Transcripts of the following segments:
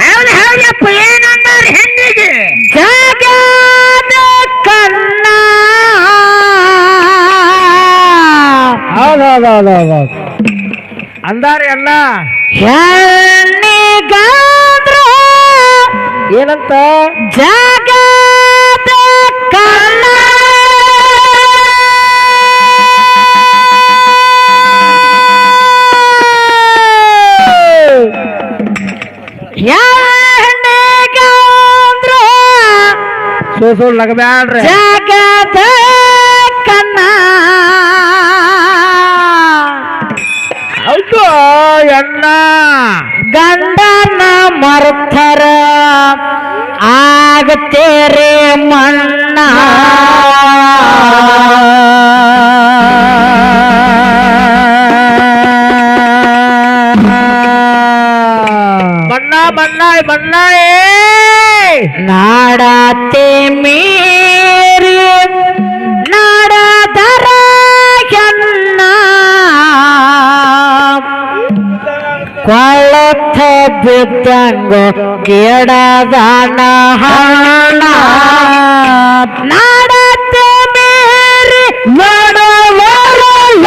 ಹೌದಪ್ಪ ಏನಂದಾರ ಹೆಣ್ಣಿಗೆ ಜಗದ ಕನ್ನ ಹೌದು ಹೌದು ಹೌದು ಹೌದು ಹೌದು ಅಂದಾರ ಅಣ್ಣ. ಯಾನಿಗಾದ್ರ ಏನಂತ? ಜಗದ ಸೋ ನಗಬ್ಯಾಡ್ರಿ. ಜಗದ ಕನ್ನ ಹೌದು ಅಣ್ಣ ಗಂಡನ ಮರ್ತರ ಆಗತೇರಿ ಮಣ್ಣ. ಬಣ್ಣ ಏ ನಾಡತೆ ಮೀರಿ ನಾಡದರ ಹೆಣ್ಣ. ಕೊಳಥ ಬಿದ್ದಂಗ ಕೆಡದಾನ ಹಣ ನಾಡತೆ ಮೀರಿ ನಡವರಲ್ಲ.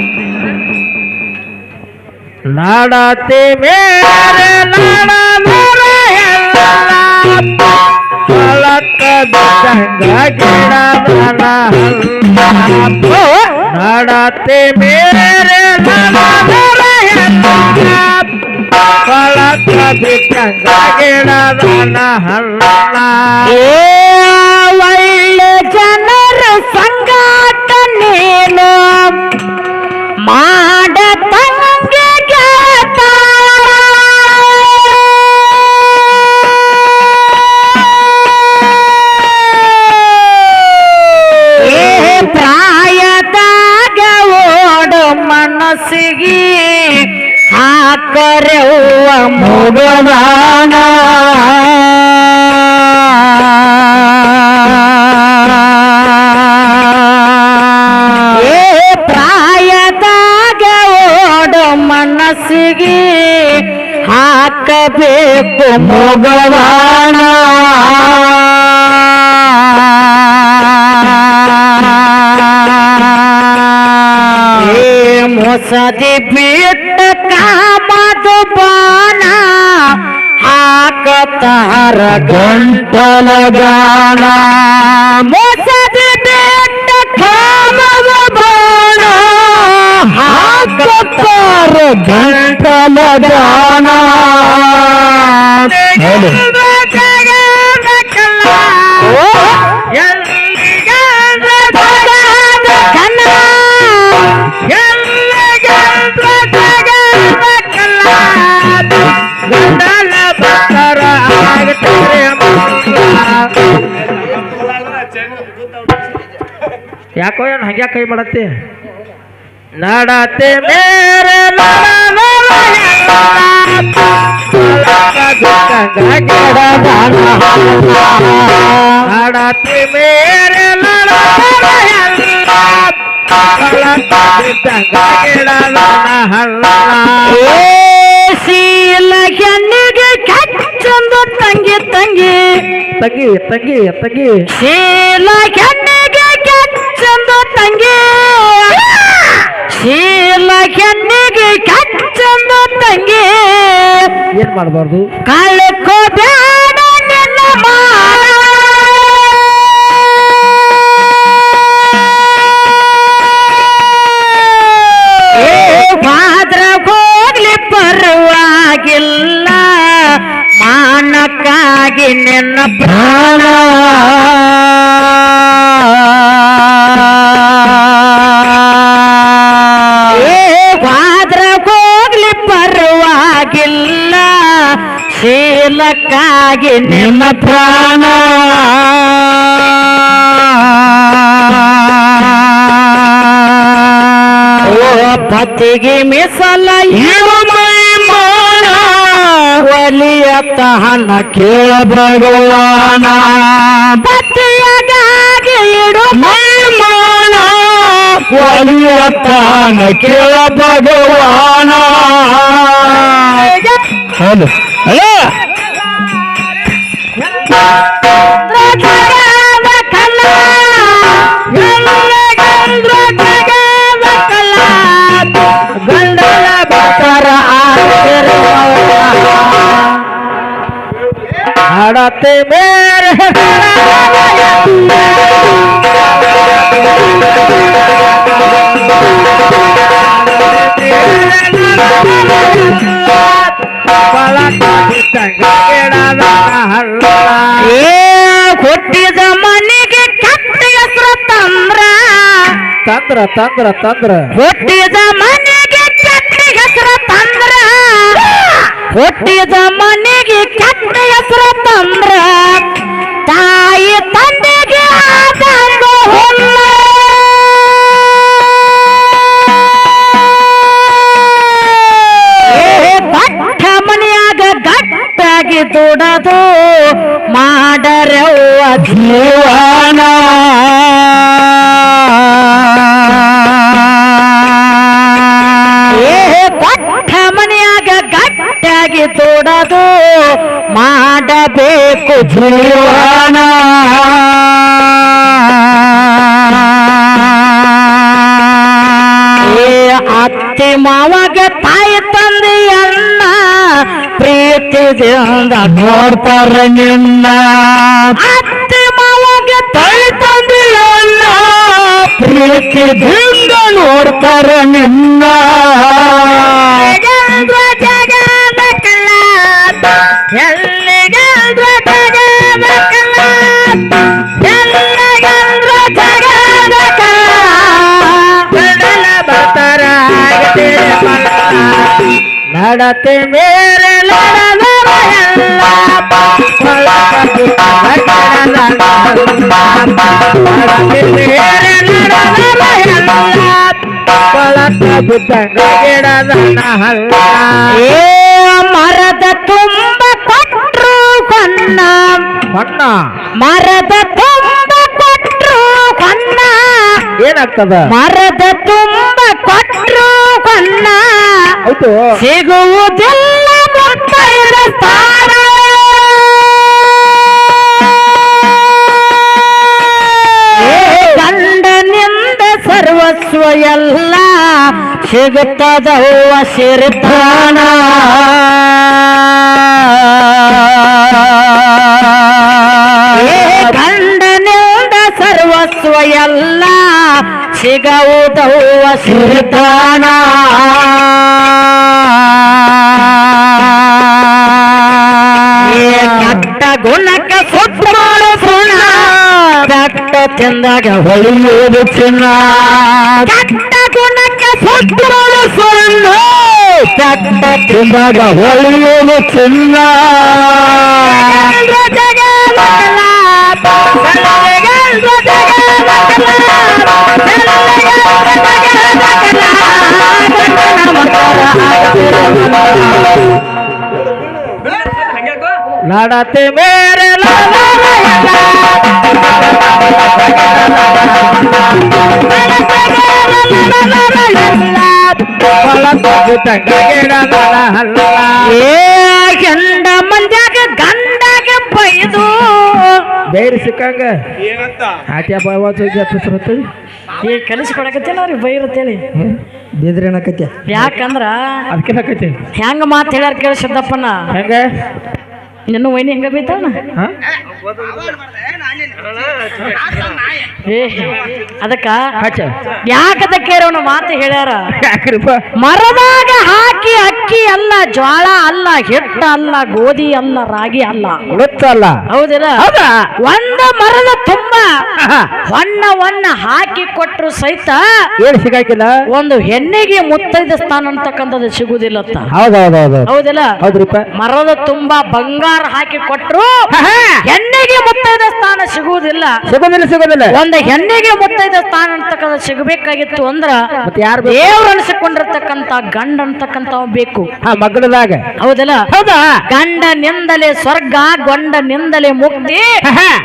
ಬಿದ್ದಂಗ ಗಿಡದನ ಹಲ್ಲ. ನಾಡತೆ ಮೇರೆ ಬಿದ್ದಂಗ ಗಿಡದನ ಹಲ್ಲ ಒಳ್ಳೆ ಜನರ ಸಂಗಾಟ ನೀನು ಮಾಡ ಮನಸ್ಸಿಗೆ ಹಾಕರೆವ್ವ ಮುಗದಾನ ಏ ಪ್ರಾಯದಾಗ ಓಡು ಮನಸ್ಸಿಗೆ ಹಾಕಬೇಕು ಮುಗವಾಣ. ಮೊಸದಿ ಬಿಟ್ಟ ಕಾಮದು ಬಾಣ ಹಾಕತಾರ ಗಂಟಲ ಗಾನ ಮೊಸದಿ ಬಿಟ್ಟ ಕಾಮದ ಬಾಣ ಹಾಕತಾರ ಗಂಟಲ ಗಾನ ಹೇಳು. ಯಾಕೋ ಏನು ಹಂಗ್ಯಾ ಕೈ ಮಾಡತ್ತೆ ನಡತೆ ಮೇರೆ ನಡ ನಡ ಎಲ್ಲ ಕೊಳಕ ಬಿದ್ದಂಗ ನಡತೆ ಮೇರೆ ನಡ ನಡ ಎಲ್ಲ ಕೊಳಕ ಬಿದ್ದಂಗ ಗಿಡದನ ಹಲ್ಲ ಶೀಲ ಹೆಣ್ಣಿಗೆ ಕಚ್ಚಂದು ತಂಗಿ ತಂಗಿ ತಂಗಿ ತಂಗಿ ತಂಗಿ ಶೀಲ ಹೆಣ್ಣಿಗೆ ಕಚ್ಚಂದು ತಂಗಿ. ಶೀಲ ಕೆನ್ನಿಗೆ ಕಚ್ಚಂದ ತಂಗಿ. ಏನ್ ಮಾಡಬಾರ್ದು? ಕಳ್ಕೋ ಬೇಡ ನಿನ್ನ ಮಾನ. ಏ ಭಾದ್ರ ಹೋಗ್ಲಿ ಪರವಾಗಿಲ್ಲ. ಮಾನಕ್ಕಾಗಿ ನಿನ್ನ ಪ್ರಾಣ. ಸಲುವಾಗಿ ನಿನ್ನ ಪ್ರಾಣ. ಓ ಪತಿಗೆ ಮಿಸಲ ಒಲಿಯ ತಹನ ಕೇಳ ಭಗವಾನ ಪತಿಯಗಾಗಿ ಇಡು ಮೈಮಾನ ಒಲಿಯ ತಹನ ಕೇಳ ಭಗವಾನ ಹೌದು ಅಲ್ಲ ಜಗದ ಕಲ ಎಲ್ಲೆಗಂದ್ರ ಜಗದ ಕಲ ಗಂಡಲ ಭಕ್ತರ ಹಡತೆ ಮೇರೆ ಏ ಹುಟ್ಟಿದ ಮನೆಗೆ ಕೆಟ್ಟ ಹೆಸರು ತಂದ್ರ ತಂದ್ರ ತಂದ್ರ ತಂದ್ರ. ಹುಟ್ಟಿದ ಮನೆಗೆ ಕೆಟ್ಟ ಹೆಸರು ತಂದ್ರ ಹುಟ್ಟಿದ ಮನೆಗೆ ಕೆಟ್ಟ ಹೆಸರು ತಂದ್ರ ತಾಯಿ ಗಟ್ಟಾಗಿ ದುಡದು ಮಾಡರವ್ವ ಜೀವನ ಏ ಪಟ್ಟ ಮನೆಯಾಗ ಗಟ್ಟಾಗಿ ದುಡದು ಮಾಡಬೇಕು ಜೀವನ ಏ ಅತ್ತಿ ಮಾವಾಗ ತಾಯಿ ಪ್ರೀತಿದಿಂದ ನೋಡ್ತಾರ ನಿನ್ನ ಅತ್ತಿ ಮಾವಾಗ ತಾಯಿ ಪ್ರೀತಿ ದಿಂದ ನೋಡ್ತಾರೆ ನಿನ್ನ ನಡತೆ ಮೇರೆ ನಡೆದವ ಎಲ್ಲ ಬೇರೆ ನಡೆದವ ಎಲ್ಲ ಕೊಳತ ಬಿದ್ದಂಗ ಗಿಡದ ಹಲ್ಲ ಏ ಮರದ ತುಂಬ ಕೊಟ್ರು ಕೊನ್ನ ಹೊನ್ನ ಮರದ ತುಂಬ ಕೊಟ್ರು ಕೊನ್ನ ಏನಾಗ್ತದ ಮರದ ತುಂಬ ಕೊಟ್ರು ಕೊನ್ನ ಹೌದು ಸಿಗುವುದಿಲ್ಲ ಮುತ್ತೈದ ಸ್ಥಾನ ಗಂಡನಿಂದ ಸರ್ವಸ್ವ ಎಲ್ಲ ಸಿಗುತ್ತದವ್ವ ಸಿರಿತಾನ ಗಂಡನಿಂದ ಸರ್ವಸ್ವ ಎಲ್ಲ ಸಿಗವುದವ್ವ ಸಿರಿತಾನ ಕೆಟ್ಟ ತಿಂದಾಗ ಹೊಳೆಯುವುದು ಚಿನ್ನ ಕೆಟ್ಟ ಗುಣಕ್ಕೆ ಸುತ್ತ ಮಾಡು ಸುಣ್ಣ ಕೆಟ್ಟ ತಿಂದಾಗ ಹೊಳೆಯುವುದು ಚಿನ್ನ ನಡತೆ ಮೇರೆ ಕೊಳತ मेरे ಗಿಡದ ಹಲ್ಲ ಏ ಗಂಡ ಮಂದ್ಯಾಗ ಗಂಡಾಗ ಬೈದು. ಬೇರೆ ಸಿಕ್ಕಂಗ ಬಾವಾಜ್ ಜಪಿಸ್ರತ್ತ ಈ ಅವ್ರಿಗೆ ಬೈರುತ್ತೇಳಿ ಬೇದ್ರಿ ಏನಕತ್ಯ ಯಾಕಂದ್ರ ಅದಕ್ಕೆ ಹೆಂಗ ಮಾತು ಹೇಳ್ಯಾರ ಕೇಳಿ ಸಿದ್ದಪ್ಪನ ಹೆಂಗ? ನಿನ್ನ ವೈನಿ ಹೆಂಗ ಬೀತಾವಣ? ಏ ಅದಕ್ಕ ಯಾಕದ ಅವನ ಮಾತು ಹೇಳ್ಯಾರ. ಮರದಾಗ ಹಾಕಿ ಅಕ್ಕಿ ಅಲ್ಲ ಜ್ವಾಳ ಅಲ್ಲ ಹಿಟ್ಟ ಅಲ್ಲ ಗೋಧಿ ಅಲ್ಲ ರಾಗಿ ಅಲ್ಲ. ಗೊತ್ತಲ್ಲ ಹೌದಿಲ್ಲ? ಹೌದಾ? ಒಂದ ಮರದ ತುಂಬ ಹೊನ್ನವನ್ನ ಹೊನ್ನ ಹೊನ್ನ ಹಾಕಿ ಕೊಟ್ಟರು ಸಹಿತ ಏನ್ ಸಿಗಾಕಿಲ್ಲ? ಒಂದು ಹೆಣ್ಣಿಗೆ ಮುತ್ತೈದ ಸ್ಥಾನ ಅಂತಕ್ಕಂಥದ್ದು ಸಿಗುದಿಲ್ಲ ಹೌದೌದೌದು. ಹೌದಿಲ್ಲ? ಹೌದ್ರಿಪ್ಪ. ಮರದ ತುಂಬಾ ಬಂಗಾರ ತಲವಾರ ಹಾಕಿ ಕೊಟ್ಟರು. ಹೆಣ್ಣಿಗೆ ಮುತ್ತೈದ ಸ್ಥಾನ ಸಿಗುವುದಿಲ್ಲ. ಸಿಗುದಿಲ್ಲ ಸಿಗುದಿಲ್ಲ. ಒಂದು ಹೆಣ್ಣಿಗೆ ಮುತ್ತೈದ ಸ್ಥಾನ ಅಂತಕ್ಕಂಥ ಸಿಗಬೇಕಾಗಿತ್ತು ಅಂದ್ರ ಯಾರು ದೇವ್ರ ಅನಿಸಿಕೊಂಡಿರ್ತಕ್ಕಂಥ ಗಂಡ ಅಂತಕ್ಕಂಥ ಬೇಕು. ಮಗಳದಾಗ. ಹೌದಲ್ಲ? ಹೌದಾ? ಗಂಡ ನಿಂದಲೇ ಸ್ವರ್ಗ ಗಂಡ ನಿಂದಲೇ ಮುಕ್ತಿ.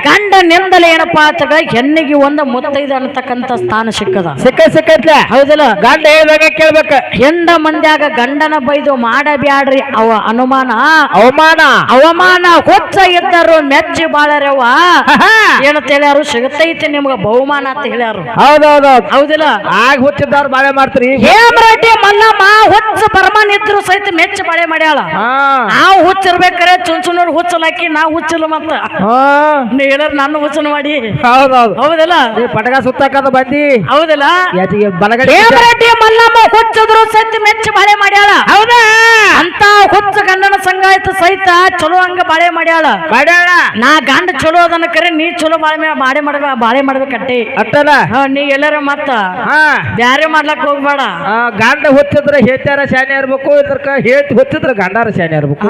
ಗಂಡ ನಿಂದಲೇ ಏನಪ್ಪಾ ಅಂತ ಹೆಣ್ಣಿಗೆ ಒಂದು ಮುತ್ತೈದ ಅಂತಕ್ಕಂತ ಸ್ಥಾನ ಸಿಕ್ಕದ. ಸಿಕ್ಕ ಸಿಕ್ಕತ್ಲ. ಹೌದಲ್ಲ? ಗಂಡ ಹೇಳಿದಾಗ ಕೇಳ್ಬೇಕ. ಹೆಂಡ ಮಂದ್ಯಾಗ ಗಂಡನ ಬೈದು ಮಾಡಬ್ಯಾಡ್ರಿ ಅವ ಅನುಮಾನ. ಅವಮಾನ. ಅವಮಾನ ಹುಚ್ಚ ಇದ್ದರು ಮೆಚ್ಚಿ ಬಾಳರವ್ವ. ಏನಂತ ಹೇಳ್ಯಾರು ಸಿಗತೈತಿ ನಿಮ್ಗ ಬಹುಮಾನ ಅಂತ ಹೇಳ್ಯಾರು. ಹೌದೌದೌದು ಹೌದಿಲ್ಲ? ಆಗ ಹುಚ್ಚಿದ್ದವ್ರು ಬಾಳೆ ಮಾಡ್ತೀರಿ. ಹೇಮರೆಡ್ಡಿ ಮಲ್ಲಮ್ಮ ಹುಚ್ಚ ಬರ್ಮನ್ ಇದ್ರು ಸಹಿತ ಮೆಚ್ಚ ಬಾಳೆ ಮಾಡ್ಯಾಳ. ನಾವು ಹುಚ್ಚಿರ್ಬೇಕಾರೆ ಚುಂಚುನವ್ರು ಹುಚ್ಚಲಾಕಿ ನಾ ಹುಚ್ಚಿಲ್ಲ ಮತ್ತ. ನೀ ಹೇಳರ್ ನಾನು ಹುಚ್ಚನ ಮಾಡಿ. ಹೌದೌದು. ಹೌದಲ್ಲ? ಪಟಕ ಸುತ್ತಾಕದ ಬಂದಿ. ಹೌದಲ್ಲ? ಬಲಗಡೆ ಮಲ್ಲಮ್ಮ ಹುಚ್ಚಿದ್ರು ಸಹಿತ ಮೆಚ್ಚ ಬಾಳೆ ಮಾಡ್ಯಾಳ. ಹೌದಾ? ಅಂತ ಹುಚ್ಚ ಗಂಡನ ಸಂಗಾಯತ ಸಹಿತ ಚಲೋ ಹಂಗ ಬಾಳೆ ಮಾಡ್ಯಾಳ. ಮಾಡ್ಯಾಳ? ನಾ ಗಂಡ ಚಲೋ ಅದನ್ನ ಕರೆ ನೀ ಚಲೋ ಬಾಳೆ ಬಾಳೆ ಮಾಡ್ಬೇಕ ಬಾಳೆ ಮಾಡ್ಬೇಕಟ್ಟೆ. ಅಟ್ಟಲ್ಲ ನೀ ಎಲ್ಲರ ಮತ್ತ. ಬ್ಯಾರೆ ಮಾಡ್ಲಕ್ ಹೋಗ್ಬೇಡ. ಗಂಡ ಹುಚ್ಚದ್ರ ಹೇತ್ಯಾರ ಶಾನೆ ಇರ್ಬೇಕು ಇದ್ರಕ ಹೇಳ್ತಿ ಗೊತ್ತಿದ್ರ ಗಂಡಾರ ಶಾನೆ ಇರ್ಬೇಕು.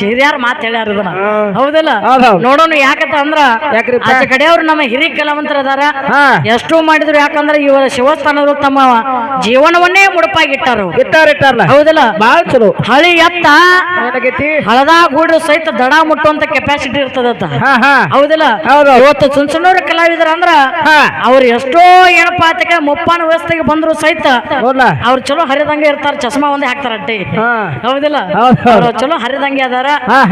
ಹಿರಿಯಾರ ಮಾತ್ ಹೇಳ್ಯಾರ ಇದನ್ನ. ಹೌದಲ್ಲ? ಹೌದ್ ಹೌದ್. ನೋಡೋಣ ಯಾಕಂತ ಅಂದ್ರ ಯಾಕ್ರಿ ಆಚೆ ಕಡೆಯವ್ರು ನಮ್ಮ ಹಿರಿಯ ಕಲಾವಂತರ ಅದಾರ ಹಾ. ಎಷ್ಟೋ ಮಾಡಿದ್ರು ಯಾಕಂದ್ರ ಇವರ ಶಿವಸ್ಥಾನದವರು ತಮ್ಮ ಜೀವನವನ್ನೇ ಮುಡುಪಾಗಿಟ್ಟಾರು ಇಟ್ಟಾರ ಇಟ್ಟಾರಲ್ಲ ಹೌದಲ್ಲ? ಬಾಳ ಚಲೋ. ಹಳಿ ಎತ್ತ ಹಳದಾಗ ಗೂಡು ಸಹಿತ ದಡ ಮುಟ್ಟುವಂತ ಕೆಪಾಸಿಟಿ ಇರ್ತದ ಹಾ ಹಾ. ಹೌದಲ್ಲ? ಹೌದು ಇವತ್ತು ಸುನ್ಸುನೂರು ಕಲಾವಿದ್ರ ಅಂದ್ರ ಹಾ. ಅವ್ರು ಎಷ್ಟೋ ಏನಪ್ಪಾ ಆತಕ ಮುಪ್ಪಾನ ವ್ಯವಸ್ಥೆಗೆ ಬಂದ್ರು ಸಹಿತ ಅವ್ರು ಚಲೋ ಹರಿದಂಗೆ ಇರ್ತಾರ ಚಸ್ಮಾ ಒಂದೇ ಹಾಕ್ತಾರ ಹಾ ಹೌದಿಲ್ಲ? ಹೌದ್ ಹೌದ್. ಅವ್ರು ಚಲೋ ಹರಿದಂಗೆ ಅದಾರ.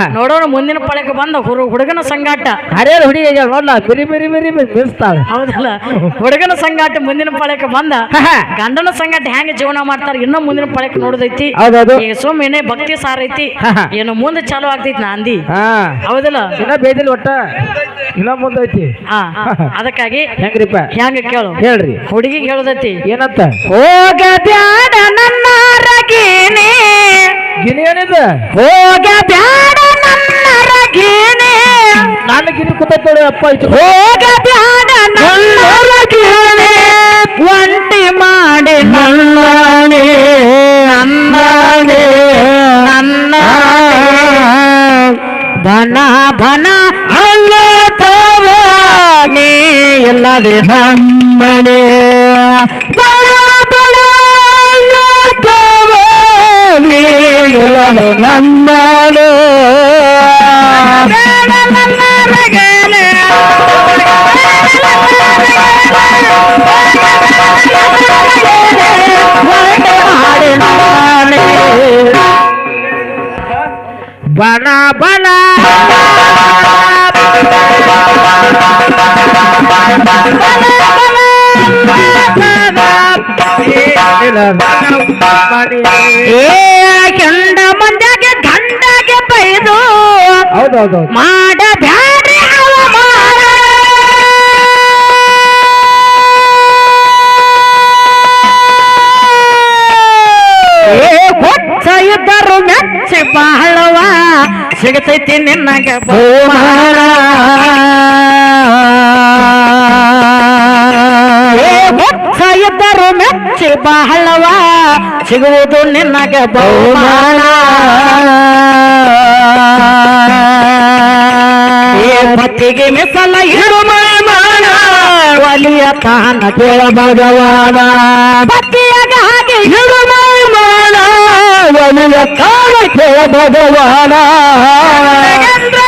ನೋಡೋಣ ಮುಂದಿನ ಪಳಕ್ಕೆ ಬಂದ ಹುರು- ಹುಡುಗನ ಸಂಗಾಟ. ಹರಿಯರ್ ಹುಡುಗಿ ನೋಡ್ಲ ಬಿರಿ ಬಿರಿ ಬಿರಿ ಹೌದಲ್ಲ? ಹುಡುಗನ ಸಂಗಾಟ ಮುಂದಿನ ಪಳಕ್ಕೆ ಬಂದ. ಗಂಡನ ಸಂಗಾಟ ಹೆಂಗ ಜೀವನ ಮಾಡ್ತಾರ ಇನ್ನೂ ಮುಂದಿನ ಪಳಕ್ಕೆ ನೋಡೋದೈತಿ. ಸುಮ್ಮನೆ ಭಕ್ತಿ ಸಾರ ಐತಿ. ಏನು ಮುಂದೆ ಚಾಲು ಆಗ್ತೈತಿ ನಾಂದಿ ಹೌದಿಲ್ಲ ಹೌದಲ್ಲ? ಇನ್ನ ಬೇದಿಲ್ಲ ಒಟ್ಟ ಇನ್ನ ಮುಂದೈತಿ. ಅದಕ್ಕಾಗಿ ಹೆಂಗ್ರಿಪ್ಪ ಹೆಂಗ ಕೇಳು. ಹೇಳ್ರಿ. ಹುಡುಗಿಗೆ ಹೇಳೋದೈತಿ. ಏನಂತ? ಹೋಗದ್ಯಾಡ ನನ್ನ ರಗೀನೆ ಗಿನಿ ಏನಿದ ಹೋಗ ಬ್ಯಾಡ ನನ್ನ ಗಿಣಿ ನಾನು ಗಿನಿ ಕೂತೈತ್ ನೋಡಿ ಅಪ್ಪ ಇತ್ತು. ಹೋಗ ಬ್ಯಾಡ ನನ್ನ ರಗೀನೆ ಒಂಟಿ ಮಾಡಿ ನನ್ನನೆ ನನ್ನನೆ ನನ್ನ ಬನ ಬನ ಅಲ್ಲ ನೀ ಎಲ್ಲದೇ ನಮ್ಮನೆ. ಇಲ್ಲದೆ ನಮ್ಮನೆ ನನ್ನ ರಗನೆ ಬಣ ಬಣ ಏ ಕೆಂಡ ಮಂದ್ಯಾಗೆ ಗಂಡಗೆ ಬೈದು ಹೌದೌದು. ಮಾಡ ಬ್ಯಾಡ್ರಿ ಏ ಹೊಚ್ಚ ಇದ್ದರು ಮೆಚ್ಚಿ ಬಹಳವ ಸಿಗತೈತಿ ನಿನ್ನಗೆ ಬಹುಮಾನ. ಬಹಳವ ಸಿಗುವುದು ನಿನ್ನಗೆ ಬಹುಮಾನ. ಪತಿಗೆ ಮಿಸಲ ಇರು ಒಲಿಯ ತಾನ ಕೇಳ ಭಗವಾನ ಪತಿಯಾಗ ಹಾಗೆ ಇರು ಮಾನ ಒಲಿಯ ತಾನ ಕೇಳ ಭಗವಾನ ಜಗೇಂದ್ರ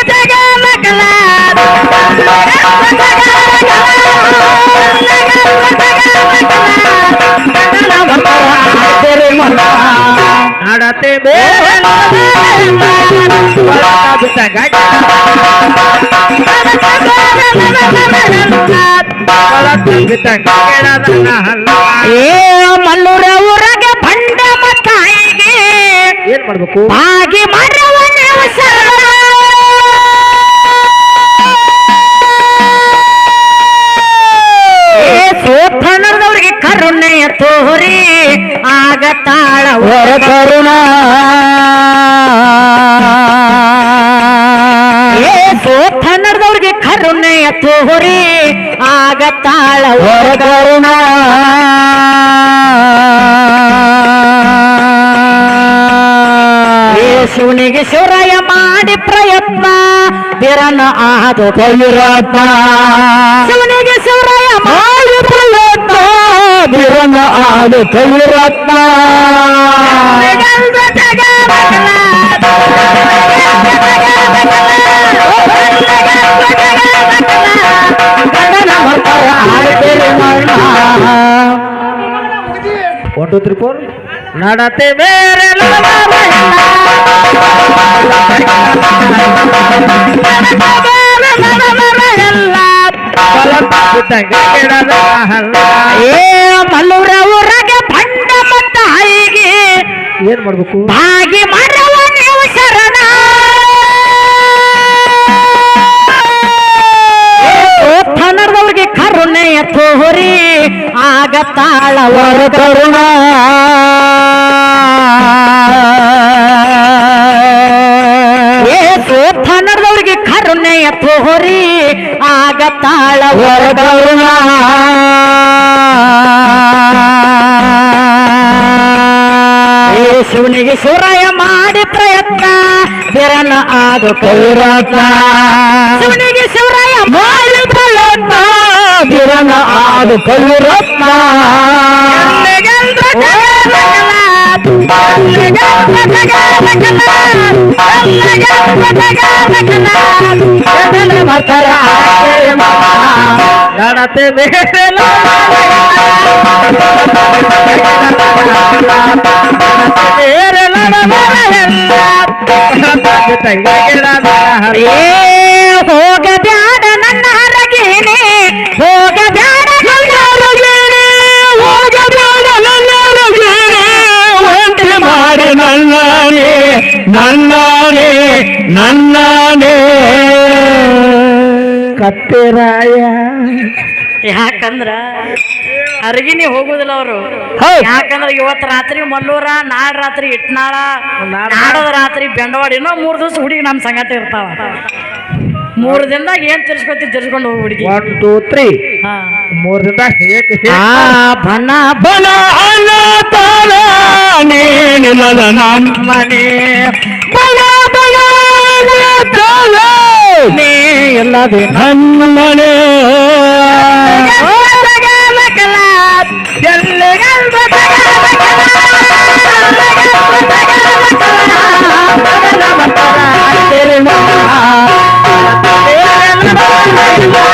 ಏ ಮಲ್ಲೂರ ಊರಾಗ ಬಂಡ ಮತ್ತಾಯಿಗೆ ಏನ್ ಮಾಡ್ಬೇಕು? ಹಾಗೆ ಮಾಡ್ರವ ಸೋಥನದವ್ರಿಗೆ ಕರುಣೆಯ ತೋರಿ. ಆಗ ತಾಳ ಹೊರ ಕರುಣ. ಕನ್ನಡದವ್ರಿಗೆ ಕರುಣೆಯ ತೋರಿ ಆಗ ತಾಳ ಹೊರ ಕರುಣ. ಶಿವನಿಗೆ ಶಿವರಾಯ ಮಾಡಿ ಪ್ರಯತ್ನ ಅದು ಕೈರತ್ನ ಶಿವನಿಗೆ ಶಿವರಾಯ ಮಾಡಿ ಪ್ರಯತ್ನ ಬಿರನ ಆಡು ಕೈರತ್ನ ಗಂಡನ ಮಕ್ಕಳ ಆಡ್ತೇವೆ ಮಣ್ಣ ಒನ್ ಟು ಏ ಮಲ್ಲೂರ ಊರಾಗೆ ಭಂಡ ಮತ್ತ ಹೈಗೆ ಏನ್ ಮಾಡ್ಬೇಕು? ಭಾಗಿ ಮಾಡವ ನೀವು ಶರಣ ಕನ್ನಡದವ್ರಿಗೆ ಕರುಣೆಯ ತೋರಿ ಆಗ ತಾಳವರ ವರ ಕರುಣ. ಏ ಕನ್ನಡದವ್ರಿಗೆ ಕರುಣೆಯ ತೋರಿ ಏ ಶಿವನಿಗೆ ಶಿವರಾಯ ಮಾಡಿ ಪ್ರಯತ್ನ. ಬಿರನ ಆದು ಕೈರತ್ನ ಶಿವನಿಗೆ ಶಿವರಾಯ ಮಾಡಿ ಪ್ರಯತ್ನ. ಬಿರನ ಆದು ಕೈರತ್ನ ಮಕ್ಕಳ ನಡತೆ ಬೇರೆ ಏ ನನ್ನಾನೇ ನನ್ನಾನೇ ನನ್ನಾನೇ. ಕತ್ತೆರಾಯ ಯಾಕಂದ್ರ ಅರ್ಗಿನಿ ಹೋಗುದಿಲ್ಲ ಅವರು. ಯಾಕಂದ್ರ ಇವತ್ ರಾತ್ರಿ ಮಲ್ಲೂರ ನಾಡ್ ರಾತ್ರಿ ಇಟ್ನಾಳ ನಾಡ್- ನಾಡದ ರಾತ್ರಿ ಬೆಂಡವಾಡ ಇನ್ನೂ ಮೂರ್ ದಿವಸ ಹುಡುಗಿ ನಮ್ ಸಂಗತಿ ಇರ್ತಾವ. ಮೂರ್ ದಿನದಾಗ ಏನ್ ತಿರ್ಸ್ಕೊತಿ ತಿರ್ಸ್ಕೊಂಡು ಹೋಗಿ ಹುಡುಗಿ? ಒನ್ ಟೂ ತ್ರೀ ಮೂರು ದಿನದಾಗ ದಿನ ಹೇಗೆ ಆ ಬನ ಬಲ ಅಲ್ಲ ತಾಳ ನೀನಿಲ್ಲದ ನೀ ಇಲ್ಲದೆ